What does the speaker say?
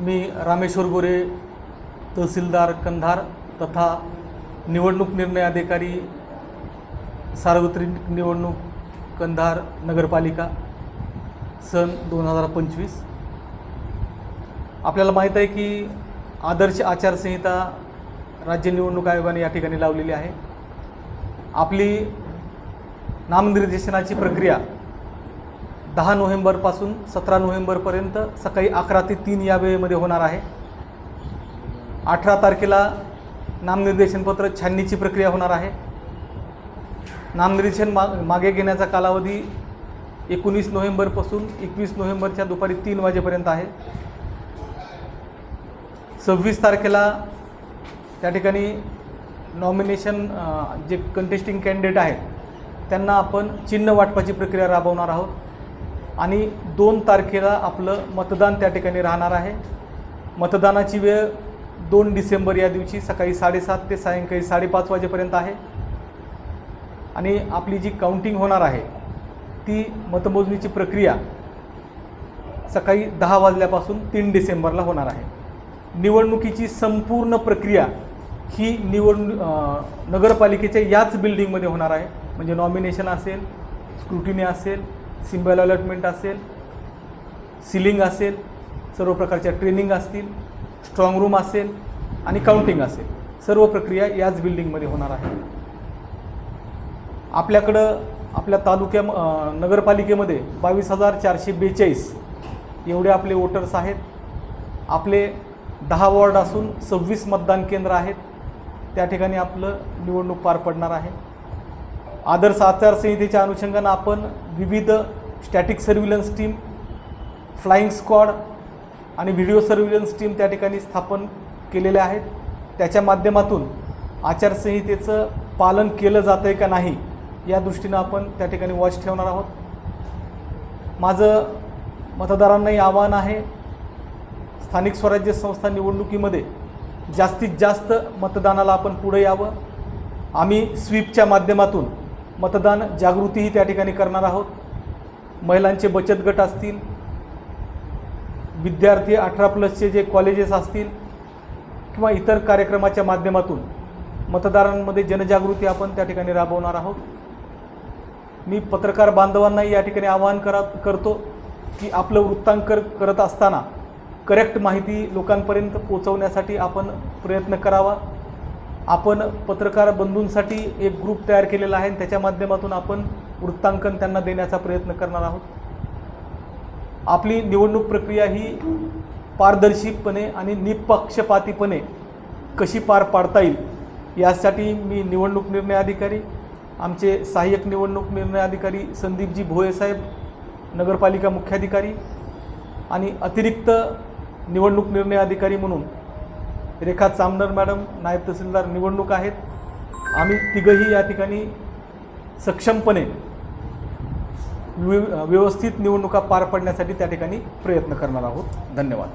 मी रामेश्वर गोरे तहसीलदार कंधार तथा निवडणूक निर्णय अधिकारी सार्वत्रिक निवडणूक कंधार नगरपालिका सन दोन हजार पंचवीस. आपल्याला माहीत आहे की आदर्श आचारसंहिता राज्य निवडणूक आयोगाने या ठिकाणी लावलेली आहे. आपली नामनिर्देशनाची प्रक्रिया दहा नोव्हेंबरपासून सतरा नोव्हेंबरपर्यंत सकाळी अकरा ते तीन या वेळेमध्ये होणार आहे. अठरा तारखेला नामनिर्देशनपत्र छाननीची प्रक्रिया होणार आहे. नामनिर्देशन मा मागे घेण्याचा कालावधी एकोणीस नोव्हेंबरपासून एकवीस नोव्हेंबरच्या दुपारी तीन वाजेपर्यंत आहे. सव्वीस तारखेला त्या ठिकाणी नॉमिनेशन जे कंटेस्टिंग कॅन्डिडेट आहेत त्यांना आपण चिन्ह वाटपाची प्रक्रिया राबवणार आहोत. आणि दोन तारखेला आपलं मतदान त्या ठिकाणी राहणार आहे. मतदानाची वेळ दोन डिसेंबर या दिवशी सकाळी साडेसात ते सायंकाळी साडेपाच वाजेपर्यंत आहे. आणि आपली जी काउंटिंग होणार आहे ती मतमोजणीची प्रक्रिया सकाळी दहा वाजल्यापासून तीन डिसेंबरला होणार आहे. निवडणुकीची संपूर्ण प्रक्रिया ही निवडणू नगरपालिकेच्या याच बिल्डिंगमध्ये होणार आहे. म्हणजे नॉमिनेशन असेल स्क्रुटिनी असेल सिम्बल अलॉटमेंट असेल सिलिंग असेल सर्व प्रकारच्या ट्रेनिंग असतील स्ट्रॉंग रूम असेल आणि काउंटिंग असेल. सर्व प्रक्रिया याच बिल्डिंगमध्ये होणार आहे. आपल्याकडं आपल्या तालुक्या नगरपालिकेमध्ये बावीस हजार चारशे बेचाळीस एवढे आपले वोटर्स आहेत. आपले दहा वॉर्ड असून सव्वीस मतदान केंद्र आहेत. त्या ठिकाणी आपलं निवडणूक पार पडणार आहे. आदर्श आचारसंहितेच्या अनुषंगानं आपण विविध static surveillance team flying squad आणि व्हिडिओ सर्व्हिलन्स टीम त्या ठिकाणी स्थापन केलेल्या आहेत. त्याच्या माध्यमातून आचारसंहितेचं पालन केलं जातं आहे का नाही या दृष्टीनं आपण त्या ठिकाणी वॉच ठेवणार आहोत. माझं मतदारांनाही आव्हान आहे स्थानिक स्वराज्य संस्था निवडणुकीमध्ये जास्तीत जास्त मतदानाला आपण पुढे यावं. आम्ही स्वीपच्या माध्यमातून मतदान जागृतीही त्या ठिकाणी करणार आहोत. महिलांचे बचत गट असतील विद्यार्थी अठरा प्लसचे जे कॉलेजेस असतील किंवा इतर कार्यक्रमाच्या माध्यमातून मतदारांमध्ये जनजागृती आपण त्या ठिकाणी राबवणार आहोत. मी पत्रकार बांधवांनाही या ठिकाणी आवाहन करा करतो की आपलं वृत्तांकन करत असताना करेक्ट माहिती लोकांपर्यंत पोचवण्यासाठी आपण प्रयत्न करावा. आपण पत्रकार बंधूंसाठी एक ग्रुप तयार केलेला आहे आणि त्याच्या माध्यमातून आपण वृत्तांकन त्यांना देण्याचा प्रयत्न करणार आहोत. आपली निवडणूक प्रक्रिया ही पारदर्शीपणे आणि निपक्षपातीपणे कशी पार पाडता येईल यासाठी मी निवडणूक निर्णय अधिकारी आमचे सहाय्यक निवडणूक निर्णय अधिकारी संदीपजी भोये साहेब नगरपालिका मुख्याधिकारी आणि अतिरिक्त निवडणूक निर्णय अधिकारी म्हणून रेखा चामनर मॅडम नायब तहसीलदार निवडणूक आहेत. आम्ही तिघंही या ठिकाणी सक्षमपणे व्यवस्थित निवडणुका पार पडण्यासाठी त्या ठिकाणी प्रयत्न करणार आहोत. धन्यवाद.